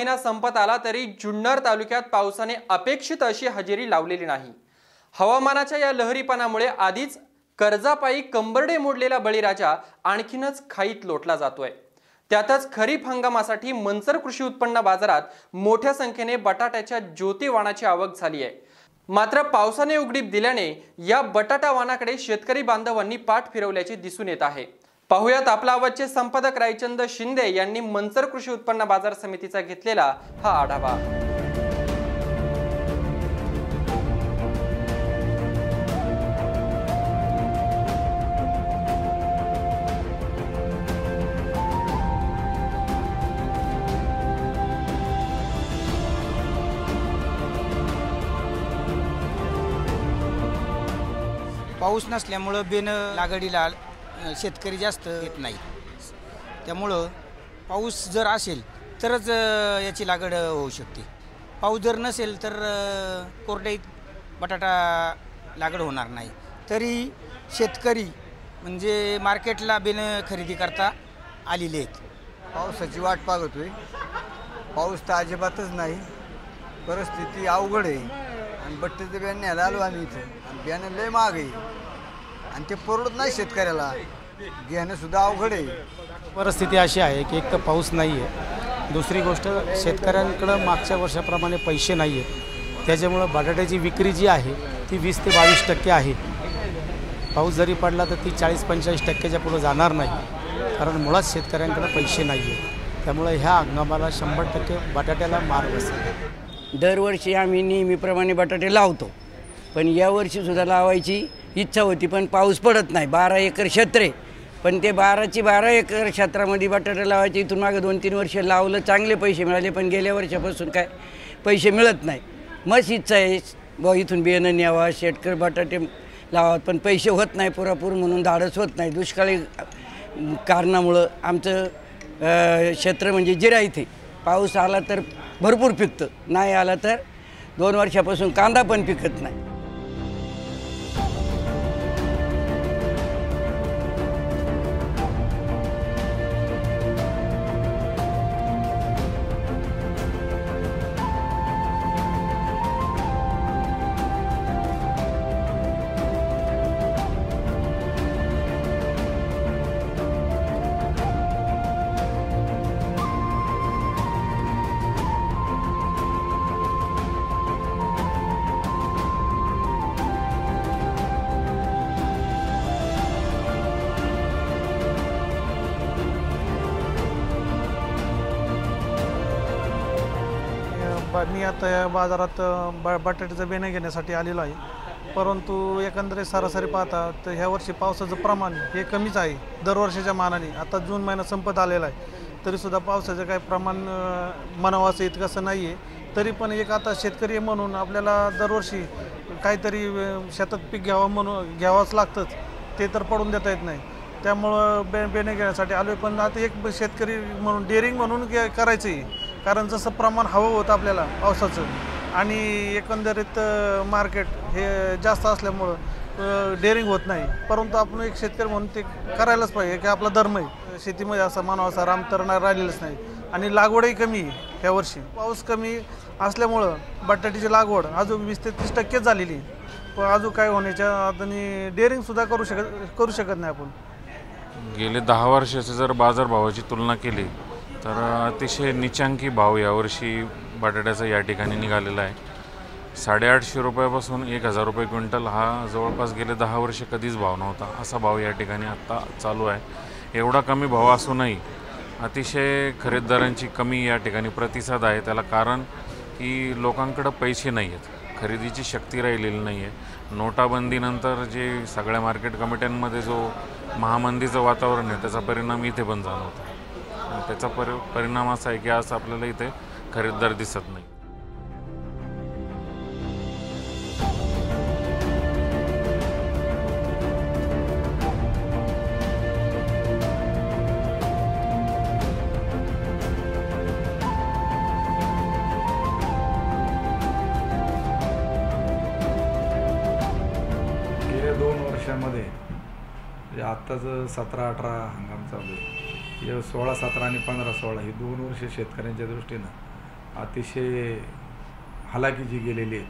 महिना संपत आला तरी जुन्नर तालुक्यात पावसाने अपेक्षित अशी हजेरी लावलेली नाही. हवामानाच्या या लहरीपणामुळे आधीच कर्जापायी कंबरडे मोडलेला बळीराजा आणखीनच खाईत लोटला जातोय. त्यातच खरीप हंगामासाठी मनसर कृषी उत्पन्न बाजारात मोठ्या संख्येने बटाट्याच्या ज्योतिवाणाची आवक झाली आहे मात्र पावसाने उघडीप दिल्याने या बटाटा वाणाकडे शेतकरी बांधवांनी पाठ फिरवल्याचे दिसून येत आहे. पाहुयात आपला आवाजचे संपादक रायचंद शिंदे यांनी मंचर कृषी उत्पन्न बाजार समितीचा घेतलेला हा आढावा. पाऊस नसल्यामुळं बेन लागडीला शेतकरी जास्त येत नाही. त्यामुळं पाऊस जर असेल तरच याची लागड होऊ शकते. पाऊस जर नसेल तर कोरड्यात बटाटा लागड होणार नाही. तरी शेतकरी म्हणजे मार्केटला बेन खरेदी करता आलेले आहेत. पावसाची वाट पाहतोय. पाऊस तर अजिबातच नाही. परिस्थिती अवघड आहे. आणि बट्टीचं बियाणं न्यायला आलो आम्ही इथं. आणि बियाणं लय महाग आहे. आणि ते परवडत नाही शेतकऱ्याला. घेणं सुद्धा अवघड आहे. परिस्थिती अशी आहे की एक तर पाऊस नाही आहे. दुसरी गोष्ट शेतकऱ्यांकडं मागच्या वर्षाप्रमाणे पैसे नाही आहेत. त्याच्यामुळं बटाट्याची विक्री जी आहे ती वीस ते बावीस टक्के आहे. पाऊस जरी पडला तर ती चाळीस पंचेचाळीस टक्क्याच्या पुढं जाणार नाही. कारण मुळात शेतकऱ्यांकडे पैसे नाही आहेत. त्यामुळे ह्या हंगामाला शंभर टक्के बटाट्याला मार बसेल. दरवर्षी आम्ही नेहमीप्रमाणे बटाटे लावतो. पण यावर्षीसुद्धा लावायची. इच्छा होती पण पाऊस पडत नाही. बारा एकर क्षेत्र आहे. पण ते बाराची बारा एकर क्षेत्रामध्ये बटाटे लावायचे इथून मागे दोन तीन वर्ष लावलं चांगले पैसे मिळाले पण गेल्या वर्षापासून काय पैसे मिळत नाही. मस्त इच्छा आहे ब इथून बियाणं न्यावा शेटकर बटाटे लावा पण पैसे होत नाही पुरापूर म्हणून धाडस होत नाही. दुष्काळी कारणामुळं आमचं क्षेत्र म्हणजे जिरा इथे पाऊस आला तर भरपूर पिकतं नाही आला तर दोन वर्षापासून कांदा पण पिकत नाही. ब- मी आता या बाजारात ब बटाट्याचं बेणे घेण्यासाठी आलेलो आहे. परंतु एकंदरीत सरासरी पाहता तर ह्या वर्षी पावसाचं प्रमाण हे कमीच आहे दरवर्षीच्या मानाने. आता जून महिना संपत आलेला आहे. तरीसुद्धा पावसाचं काही प्रमाण अ, म्हणावं असं इतकंसं नाही आहे तरी पण एक आता शेतकरी म्हणून आपल्याला दरवर्षी काहीतरी शेतात पीक घ्यावं म्हणून घ्यावंच लागतंच ते तर पडून देता येत नाही. त्यामुळं बे बेणे घेण्यासाठी आलो पण आता एक शेतकरी म्हणून डेअरिंग म्हणून घ्या करायचं आहे कारण जसं प्रमाण हवं होतं आपल्याला पावसाचं आणि एकंदरीत मार्केट हे जास्त असल्यामुळं डेअरिंग होत नाही. परंतु आपण एक शेतकरी म्हणून ते करायलाच पाहिजे की आपला धर्म आहे. शेतीमध्ये असा मानव असा राम राहिलेलाच नाही. आणि लागवडही कमी आहे ह्या वर्षी. पाऊस कमी असल्यामुळं बटाट्याची लागवड अजून वीस ते तीस टक्केच झालेली आहे. पण अजून काय होण्याच्या आणि डेअरिंगसुद्धा करू शकत करू शकत नाही आपण. गेले दहा वर्षाचे जर बाजारभावाची तुलना केली तर अतिशय निचांकी भाव यावर्षी बटाट्याचा या ठिकाणी निघालेला आहे. साडेआठशे रुपयापासून एक हजार रुपये क्विंटल हा जवळपास गेले दहा वर्ष कधीच भाव नव्हता. असा भाव या ठिकाणी आत्ता चालू आहे. एवढा कमी भाव असूनही अतिशय खरेदीदारांची कमी या ठिकाणी प्रतिसाद आहे. त्याला कारण की लोकांकडं पैसे नाही आहेत खरेदीची शक्ती राहिलेली नाही आहे नोटाबंदीनंतर जे सगळ्या मार्केट कमिट्यांमध्ये जो महामंदीचं वातावरण आहे त्याचा परिणाम इथे पण जाणवतो त्याचा परि परिणाम असा आहे की आज आपल्याला इथे खरेदीदार दिसत नाही. गेल्या दोन वर्षामध्ये म्हणजे आत्ताचं सतरा अठरा हंगाम चालू आहे सोळा सतरा आणि पंधरा सोळा ही दोन वर्ष शेतकऱ्यांच्या दृष्टीनं अतिशय हलाखीची गेलेली आहेत.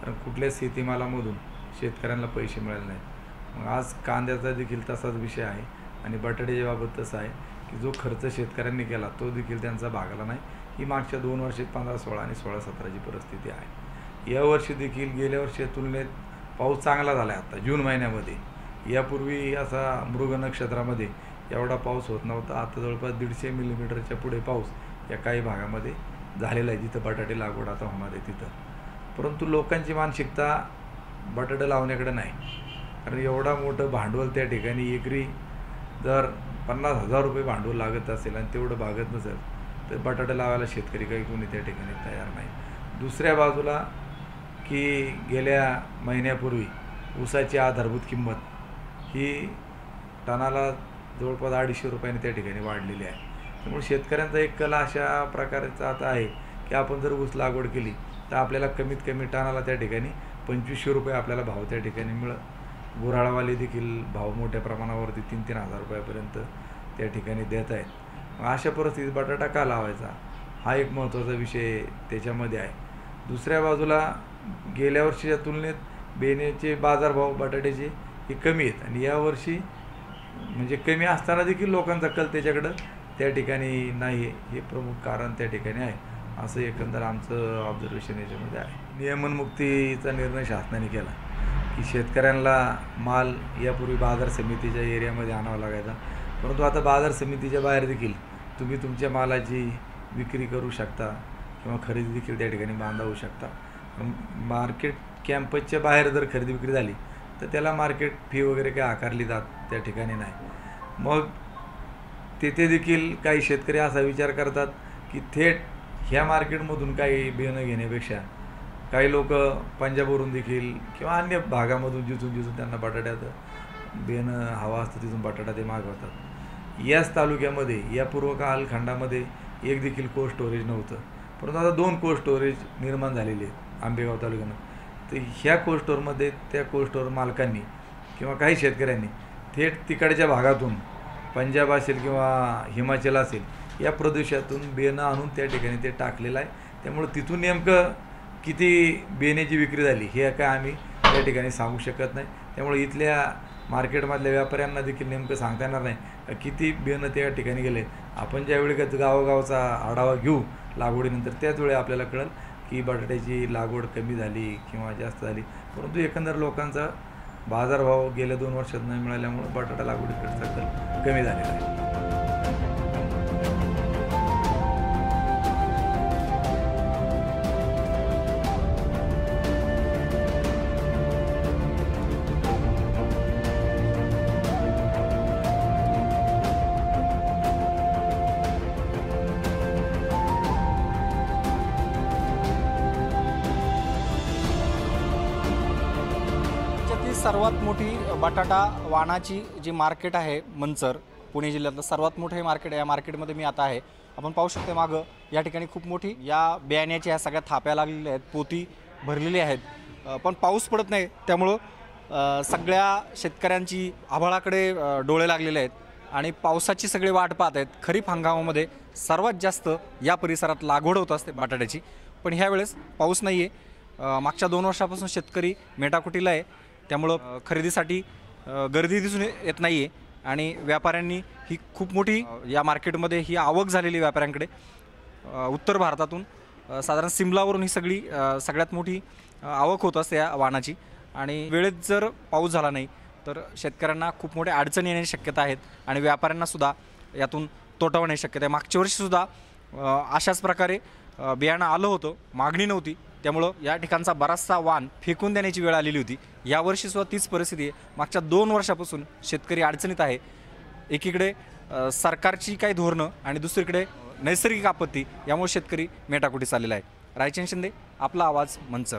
कारण कुठल्याच शेतीमालामधून शेतकऱ्यांना पैसे मिळाले नाहीत. मग आज कांद्याचा देखील तसाच विषय आहे आणि बटाट्याच्या बाबत तसं आहे की जो खर्च शेतकऱ्यांनी केला तो देखील त्यांचा भागला नाही. ही मागच्या दोन वर्षात पंधरा सोळा आणि सोळा सतराची परिस्थिती आहे. यावर्षी देखील गेल्या वर्षी तुलनेत पाऊस चांगला झाला आहे आता जून महिन्यामध्ये. यापूर्वी असा मृग नक्षत्रामध्ये एवढा पाऊस होत नव्हता. आता जवळपास दीडशे मिलीमीटरच्या पुढे पाऊस या काही भागामध्ये झालेला आहे. जिथं बटाटे लागवड आता होणार आहे तिथं. परंतु लोकांची मानसिकता बटाटे लावण्याकडे नाही. कारण एवढा मोठं भांडवल त्या ठिकाणी एकरी जर पन्नास हजार रुपये भांडवल लागत असेल आणि तेवढं भागत नसेल तर बटाटे लावायला शेतकरी काही कोणी त्या ठिकाणी तयार नाही. दुसऱ्या बाजूला की गेल्या महिन्यापूर्वी ऊसाची आधारभूत किंमत ही टनाला जवळपास अडीचशे रुपयाने त्या ठिकाणी वाढलेली आहे. त्यामुळे शेतकऱ्यांचा एक कला अशा प्रकारचा आता आहे की आपण जर ऊस लागवड केली तर आपल्याला कमीत कमी टनाला त्या ठिकाणी पंचवीसशे रुपये आपल्याला भाव त्या ठिकाणी मिळत गुऱ्हाळवाले देखील भाव मोठ्या प्रमाणावरती तीन तीन हजार रुपयापर्यंत त्या ठिकाणी देत आहेत. मग अशा परिस्थितीत बटाटा का लावायचा? हा एक महत्त्वाचा विषय त्याच्यामध्ये आहे. दुसऱ्या बाजूला गेल्या वर्षीच्या तुलनेत बेण्याचे बाजारभाव बटाट्याचे हे कमी आहेत आणि यावर्षी म्हणजे कमी असताना देखील लोकांचा कल त्याच्याकडं त्या ठिकाणी नाही हे प्रमुख कारण त्या ठिकाणी आहे. असं एकंदर आमचं ऑब्झर्वेशन याच्यामध्ये आहे. नियमनमुक्तीचा निर्णय शासनाने केला. की शेतकऱ्यांना माल यापूर्वी बाजार समितीच्या एरियामध्ये आणावा लागायचा. परंतु आता बाजार समितीच्या बाहेर देखील तुम्ही तुमच्या मालाची विक्री करू शकता किंवा खरेदी देखील त्या ठिकाणी बांधावू शकता. मार्केट कॅम्पसच्या बाहेर जर खरेदी विक्री झाली तर त्याला मार्केट फी वगैरे काही आकारली जात त्या ठिकाणी नाही. मग तेथे देखील काही शेतकरी असा विचार करतात की थेट ह्या मार्केटमधून काही बियाणं घेण्यापेक्षा काही लोक पंजाबवरून देखील किंवा अन्य भागामधून जिथून जिथून त्यांना बटाट्यात बियाणं हवा असतं तिथून बटाटा ते मागवतात. याच तालुक्यामध्ये या पूर्व कालखंडामध्ये एक देखील कोल्ड स्टोरेज नव्हतं. परंतु आता दोन कोल्ड स्टोरेज निर्माण झालेले आहेत आंबेगाव तालुक्यानं तर ह्या कोल्ड स्टोअरमध्ये त्या कोल्ड स्टोअर मालकांनी किंवा काही शेतकऱ्यांनी थेट तिकडच्या भागातून पंजाब असेल किंवा हिमाचल असेल या प्रदेशातून बियाणं आणून त्या ठिकाणी ते टाकलेलं आहे. त्यामुळं तिथून नेमकं किती बियाण्याची विक्री झाली हे काय आम्ही त्या ठिकाणी सांगू शकत नाही. त्यामुळे इथल्या मार्केटमधल्या व्यापाऱ्यांना देखील नेमकं सांगता येणार नाही किती बियाणं त्या ठिकाणी गेले. आपण ज्यावेळी का गावोगावचा आढावा घेऊ लागवडीनंतर त्याच वेळी आपल्याला कळेल. की बटाट्याची लागवड कमी झाली किंवा जास्त झाली. परंतु एकंदर लोकांचा बाजारभाव गेल्या दोन वर्षात न मिळाल्यामुळं बटाटा लागवडीकडचा कल कमी झालेला आहे. सर्वात मोठी बटाटा वाणाची जी मार्केट आहे मंचर पुणे जिल्ह्यातलं सर्वात मोठं हे मार्केट आहे. या मार्केटमध्ये मी आता आहे. आपण पाहू शकतो मागं या ठिकाणी खूप मोठी या बियाण्याच्या ह्या सगळ्या थाप्या लागलेल्या आहेत पोती भरलेली आहेत. पण पाऊस पडत नाही त्यामुळं सगळ्या शेतकऱ्यांची आभाळाकडे डोळे लागलेले आहेत आणि पावसाची सगळी वाट पाहत आहेत. खरीप हंगामामध्ये सर्वात जास्त या परिसरात लागवड होत असते बटाट्याची. पण ह्यावेळेस पाऊस नाही आहे मागच्या दोन वर्षापासून शेतकरी मेटाकुटीला आहे. त्यामुळं खरेदीसाठी गर्दी दिसून येत नाही आहे आणि व्यापाऱ्यांनी ही खूप मोठी या मार्केटमध्ये ही आवक झालेली व्यापाऱ्यांकडे. उत्तर भारतातून साधारण सिमलावरून ही सगळी सगळ्यात मोठी आवक होत असते या वाहनाची. आणि वेळेत जर पाऊस झाला नाही तर शेतकऱ्यांना खूप मोठ्या अडचणी येण्याची शक्यता आहेत आणि व्यापाऱ्यांनासुद्धा यातून तोटा होण्याची शक्यता आहे. मागच्या वर्षीसुद्धा अशाच प्रकारे बियाणं आलं होतं. मागणी नव्हती. त्यामुळं या ठिकाणचा बराचसा वाण फेकून देण्याची वेळ आलेली होती. यावर्षी सुद्धा तीच परिस्थिती आहे. मागच्या दोन वर्षापासून शेतकरी अडचणीत आहे. एकीकडे सरकारची काही धोरणं आणि दुसरीकडे नैसर्गिक आपत्ती यामुळे शेतकरी मेटाकुटी चाललेला आहे. रायचंद शिंदे आपला आवाज मंचर.